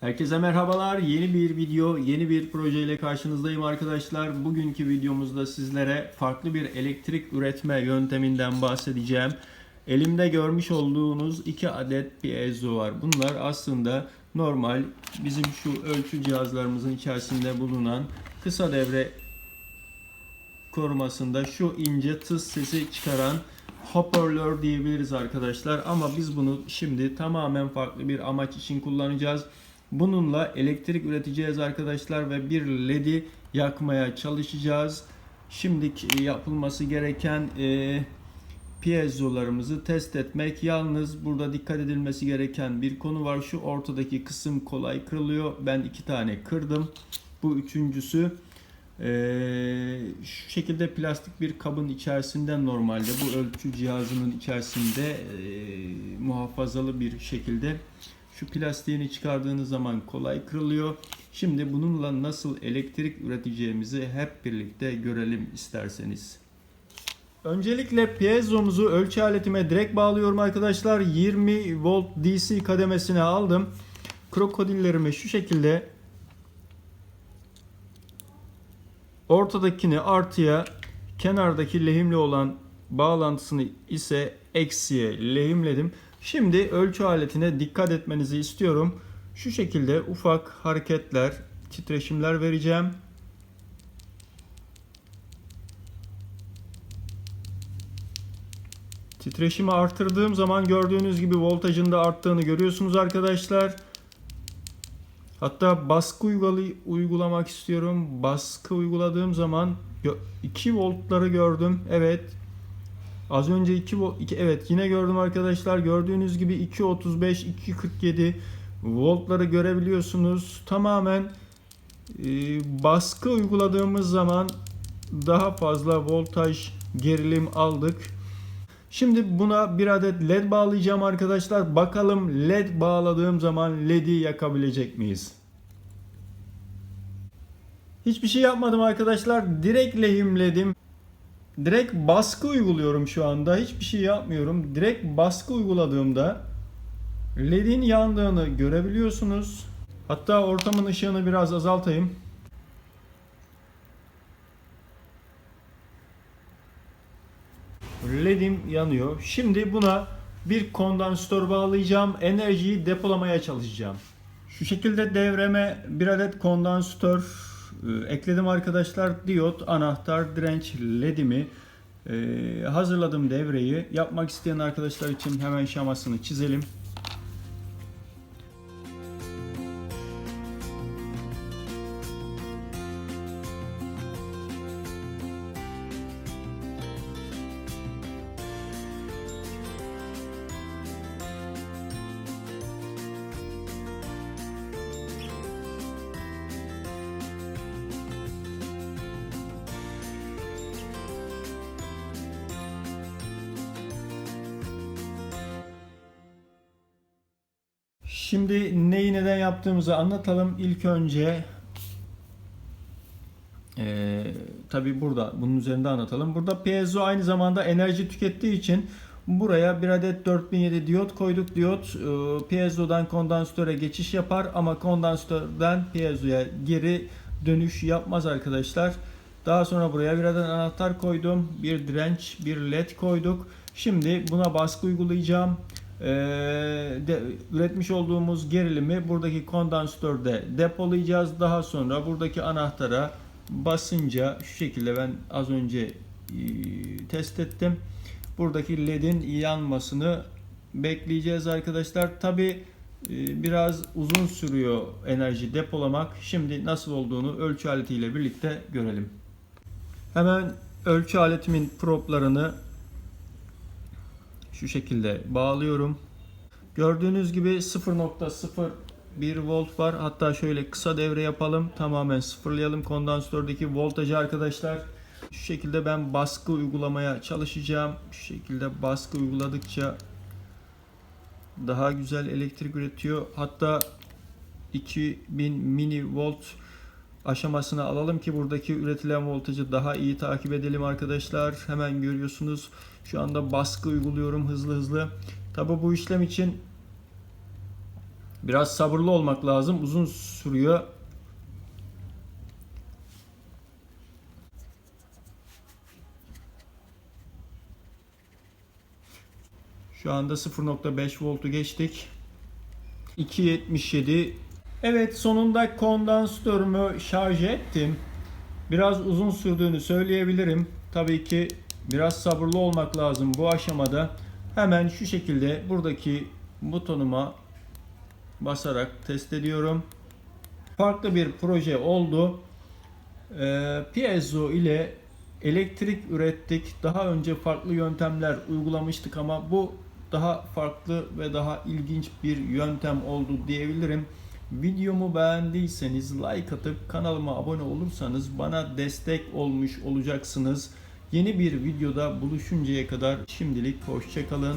Herkese merhabalar. Yeni bir video, yeni bir projeyle karşınızdayım arkadaşlar. Bugünkü videomuzda sizlere farklı bir elektrik üretme yönteminden bahsedeceğim. Elimde görmüş olduğunuz iki adet piezo var. Bunlar aslında normal bizim şu ölçü cihazlarımızın içerisinde bulunan kısa devre korumasında şu ince tıs sesi çıkaran hoparlör diyebiliriz arkadaşlar. Ama biz bunu şimdi tamamen farklı bir amaç için kullanacağız. Bununla elektrik üreteceğiz arkadaşlar ve bir ledi yakmaya çalışacağız. Şimdiki yapılması gereken e, piezolarımızı test etmek. Yalnız burada dikkat edilmesi gereken bir konu var. Şu ortadaki kısım kolay kırılıyor. Ben iki tane kırdım. Bu üçüncüsü ee, şu şekilde plastik bir kabın içerisinde normalde bu ölçü cihazının içerisinde e, muhafazalı bir şekilde şu plastiğini çıkardığınız zaman kolay kırılıyor. Şimdi bununla nasıl elektrik üreteceğimizi hep birlikte görelim isterseniz. Öncelikle piezomuzu ölçü aletime direkt bağlıyorum arkadaşlar. 20 volt DC kademesine aldım. Krokodillerimi şu şekilde ortadakini artıya, kenardaki lehimli olan bağlantısını ise eksiye lehimledim. Şimdi ölçü aletine dikkat etmenizi istiyorum. Şu şekilde ufak hareketler, titreşimler vereceğim. Titreşimi artırdığım zaman gördüğünüz gibi voltajın da arttığını görüyorsunuz arkadaşlar. Hatta baskı uygulamak istiyorum. Baskı uyguladığım zaman 2 voltları gördüm. Evet. Az önce 2 volt iki- evet yine gördüm arkadaşlar. Gördüğünüz gibi 2.35 2.47 voltları görebiliyorsunuz. Tamamen e, baskı uyguladığımız zaman daha fazla voltaj gerilim aldık. Şimdi buna bir adet led bağlayacağım arkadaşlar. Bakalım led bağladığım zaman ledi yakabilecek miyiz? Hiçbir şey yapmadım arkadaşlar. Direkt lehimledim. Direkt baskı uyguluyorum şu anda. Hiçbir şey yapmıyorum. Direkt baskı uyguladığımda ledin yandığını görebiliyorsunuz. Hatta ortamın ışığını biraz azaltayım. LED'im yanıyor. Şimdi buna bir kondansatör bağlayacağım. Enerjiyi depolamaya çalışacağım. Şu şekilde devreme bir adet kondansatör ekledim arkadaşlar. Diyot, anahtar, direnç LED'imi e, hazırladım devreyi. Yapmak isteyen arkadaşlar için hemen şamasını çizelim. Şimdi neyi neden yaptığımızı anlatalım. İlk önce ee, tabi burada bunun üzerinde anlatalım. Burada piezo aynı zamanda enerji tükettiği için buraya bir adet 4007 diyot koyduk. Diyot e, piezodan kondansatöre geçiş yapar ama kondansatörden piezoya geri dönüş yapmaz arkadaşlar. Daha sonra buraya bir adet anahtar koydum. Bir direnç, bir led koyduk. Şimdi buna baskı uygulayacağım. Ee, de, üretmiş olduğumuz gerilimi buradaki kondansatörde depolayacağız. Daha sonra buradaki anahtara basınca şu şekilde ben az önce e, test ettim. Buradaki ledin yanmasını bekleyeceğiz arkadaşlar. Tabi biraz uzun sürüyor enerji depolamak. Şimdi nasıl olduğunu ölçü aletiyle birlikte görelim. Hemen ölçü aletimin proplarını şu şekilde bağlıyorum. Gördüğünüz gibi 0.01 volt var. Hatta şöyle kısa devre yapalım. Tamamen sıfırlayalım kondansatördeki voltajı arkadaşlar. Şu şekilde ben baskı uygulamaya çalışacağım. Şu şekilde baskı uyguladıkça daha güzel elektrik üretiyor. Hatta 2000 mini volt aşamasına alalım ki buradaki üretilen voltajı daha iyi takip edelim arkadaşlar. Hemen görüyorsunuz. Şu anda baskı uyguluyorum hızlı hızlı. Tabi bu işlem için Biraz sabırlı olmak lazım. Uzun sürüyor. Şu anda 0.5 voltu geçtik. 2.77 Evet sonunda kondansatörümü şarj ettim. Biraz uzun sürdüğünü söyleyebilirim. Tabii ki biraz sabırlı olmak lazım bu aşamada. Hemen şu şekilde buradaki butonuma basarak test ediyorum. Farklı bir proje oldu. Ee, piezo ile elektrik ürettik. Daha önce farklı yöntemler uygulamıştık ama bu daha farklı ve daha ilginç bir yöntem oldu diyebilirim. Videomu beğendiyseniz like atıp kanalıma abone olursanız bana destek olmuş olacaksınız. Yeni bir videoda buluşuncaya kadar şimdilik hoşçakalın.